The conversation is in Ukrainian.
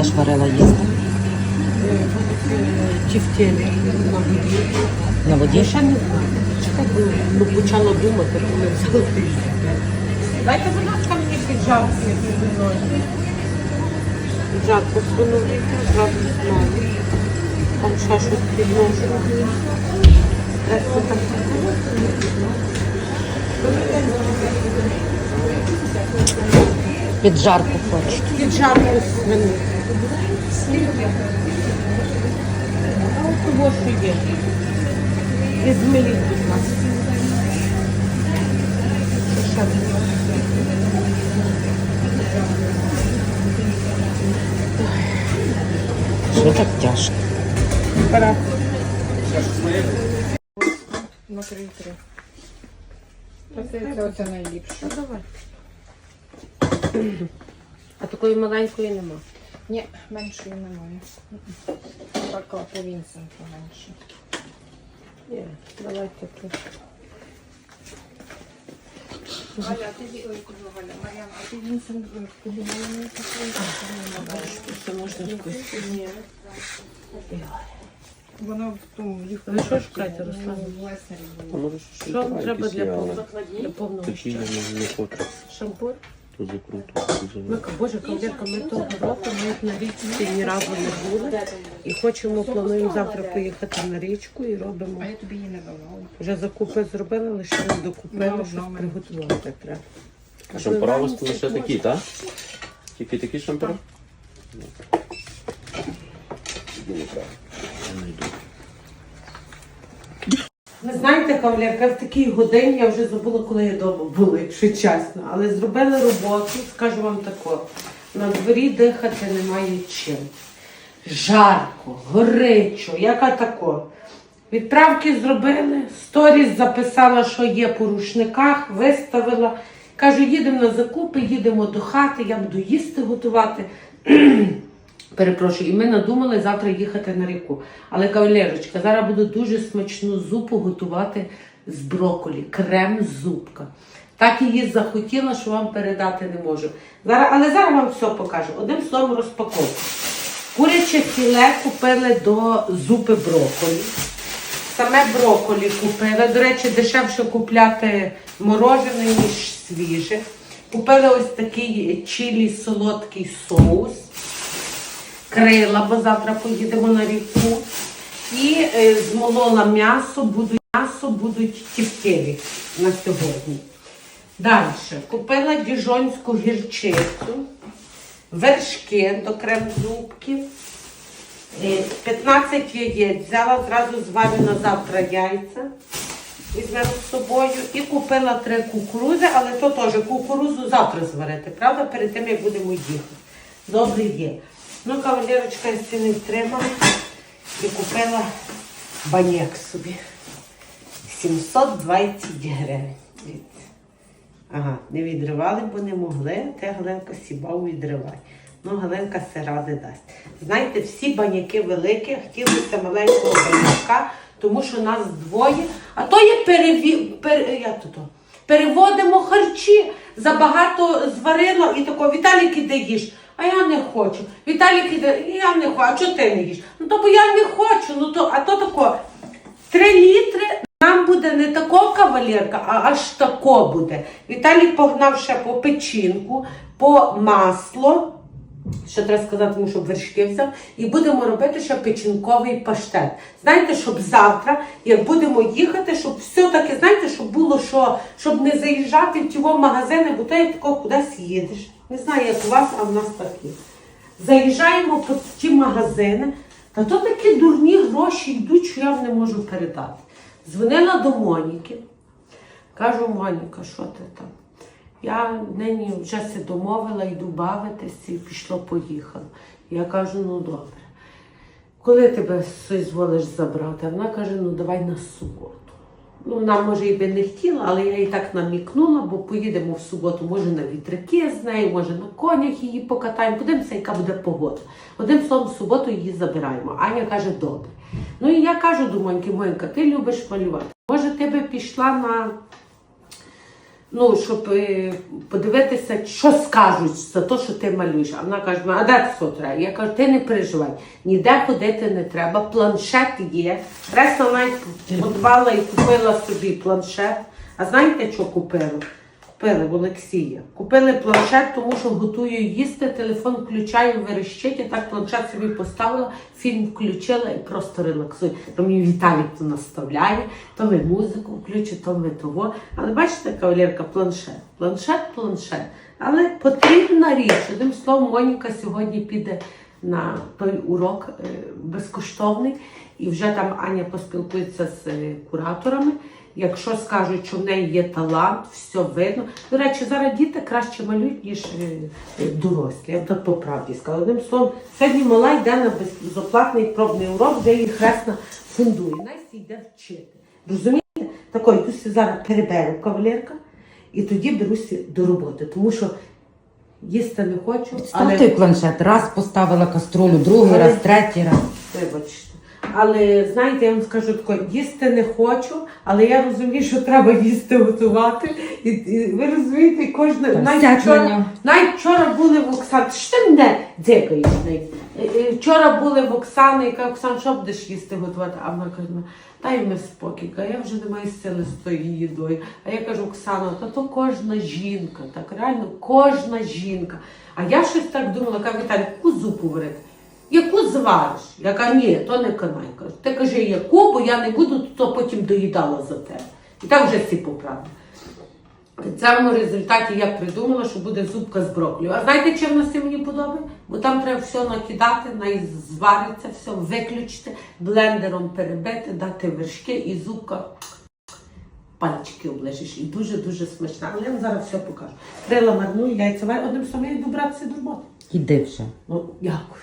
будеш варила їсти? Чи в тілі на воді. На воді? Ще не знаю. Ну, почала думати, коли взяла тиждень. Дайте, будь ласка, мені піджак свиною. Піджак по свинові, піджак знаю. Там ще щось підношу. Е, це так. Під жарку хочуть. А от того, що є. Візьміть, будь ласка. Ще? Що так тяжко? Пора. На три три. Це, це, це найліпше. Ну, давай. А такої маленької нема. Ні, меншої немає. Така по Вінсенту менше. Ні, давайте тут. Галя, ти ой, Галя, Мар'яна, а ти е, мені такий? Це можна. Ні. Вона в тому ліфті. Ви що шукаєте, Руслан? В А може Що вам треба для повного, для повного Такі щастя? не, не хочу. Шампунь? То закруто. Ми, боже, кавалерка, ми того року навіть на річці ні разу не були. І хочемо, плануємо завтра поїхати на річку і робимо. А я тобі її не давала. Вже закупи зробили, лише не докупили, Ну, щось ну, приготувати треба. А шампура у вас лише такі, так? Тільки такі шампура? Правильно. Я знайду. Ви знаєте, кавалерка, в такій годині я вже забула, коли я вдома була, якщо чесно. Але зробили роботу, скажу вам тако. На дворі дихати немає чим. Жарко, горячо, яка тако. Відправки зробили, сторіс записала, що є по рушниках, виставила. Кажу, їдемо на закупи, їдемо до хати, я буду їсти готувати. Перепрошую, і ми надумали завтра їхати на ріку. Але кавалерочка, зараз буду дуже смачну зупу готувати з броколі, крем зупка. Так її захотіла, що вам передати не можу. Зараз, але зараз вам все покажу. Одним словом розпаковку. Куряче філе купили до зупи броколі. Саме броколі купили. До речі, дешевше купляти морожене, ніж свіже. Купили ось такий чилі солодкий соус крила, бо завтра поїдемо на ріку. І е, змолола м'ясо, будуть, м'ясо будуть тівтєві на сьогодні. Далі купила діжонську гірчицю, вершки до крем-зубків, е, 15 яєць, взяла зразу зварю на завтра яйця. Візьмемо з собою і купила три кукурузи, але то теж кукурузу завтра зварити, правда, перед тим як будемо їхати. Добре є. Ну, кавалерочка стіни не втримала і купила баняк собі. 720 гривень. Ага, не відривали, бо не могли. Те Галенка сібав відривай. Ну, Галенка все ради дасть. Знаєте, всі баняки великі, хотілося маленького баняка, тому що нас двоє. А то є переві... пер... як то? Переводимо харчі. Забагато зварила і тако, Віталік іде їж. А я не хочу. Віталік іде, я не хочу. А чого ти не їш? Ну то бо я не хочу. Ну то, а то тако. Три літри нам буде не тако кавалерка, а аж тако буде. Віталій погнав ще по печінку, по масло. Що треба сказати, тому щоб вершки взяв. І будемо робити ще печінковий паштет. Знаєте, щоб завтра, як будемо їхати, щоб все-таки, знаєте, було що, щоб не заїжджати в ті магазини, бо то як тако кудись їдеш. Не знаю, як у вас, а в нас так. Заїжджаємо по ті магазини, та то такі дурні гроші йдуть, що я не можу передати. Дзвонила до Моніки. Кажу, Моніка, що ти там? Я нині вже се домовила, йду бавитися і пішло, поїхало. Я кажу, ну добре. Коли тебе зволиш забрати? Вона каже, ну давай на суботу. Ну, вона, може, і би не хотіла, але я їй так намікнула, бо поїдемо в суботу, може, на вітряки з нею, може, на конях її покатаємо. Подивимося, яка буде погода. Одним словом, в суботу її забираємо. Аня каже, добре. Ну і я кажу до Моньки, Монька, ти любиш малювати. Може, ти би пішла на ну, щоб е, подивитися, що скажуть за те, що ти малюєш. А вона каже, а де це все треба? Я кажу, ти не переживай, ніде ходити не треба, планшет є. Ресна навіть подбала і купила собі планшет. А знаєте, що купила? Купили в Олексія. Купили планшет, тому що готую їсти, телефон включаю, верещить, і так планшет собі поставила, фільм включила і просто релаксую. То мені Віталік то наставляє, то ми музику включить, то ми того. Але бачите, кавалерка, планшет. Планшет, планшет. Але потрібна річ. Одним словом, Моніка сьогодні піде на той урок е, безкоштовний, і вже там Аня поспілкується з е, кураторами. Якщо скажуть, що в неї є талант, все видно. До речі, зараз діти краще малюють, ніж е, дорослі. Я б так по правді сказала. Одним словом, сьогодні мала йде на безоплатний пробний урок, де її хресна фундує. Настя йде вчити. Розумієте? Такої, йдуся зараз переберу кавалерка, і тоді беруся до роботи, тому що їсти не хочу, Став той планшет. Раз поставила каструлю, другий Але- раз, третій раз. Вибачте. Але знаєте, я вам скажу таке, їсти не хочу, але я розумію, що треба їсти готувати. І, і ви розумієте, Так, навіть вчора, навіть вчора були в Оксани. Що ти мене дзикаєш? Вчора були в Оксани, яка Оксан, що будеш їсти готувати? А вона каже, «Ну, дай мені спокій, каже, я вже не маю сили з тою їдою. А я кажу, Оксана, та то кожна жінка, так реально кожна жінка. А я щось так думала, кажу, Віталій, яку зупу варити? Яку звариш? Я кажу, ні, то не канай. Кажу, ти кажи, яку, бо я не буду, то потім доїдала за тебе. І так вже всі поправили. В цьому результаті я придумала, що буде зубка з брокколі. А знаєте, чим на мені подобає? Бо там треба все накидати, звариться, все виключити, блендером перебити, дати вершки і зубка пальчики оближиш. І дуже-дуже смачна. Але я вам зараз все покажу. Крила марную, яйця варю. Одним словом, я йду братися до роботи. Іди вже. Ну, дякую.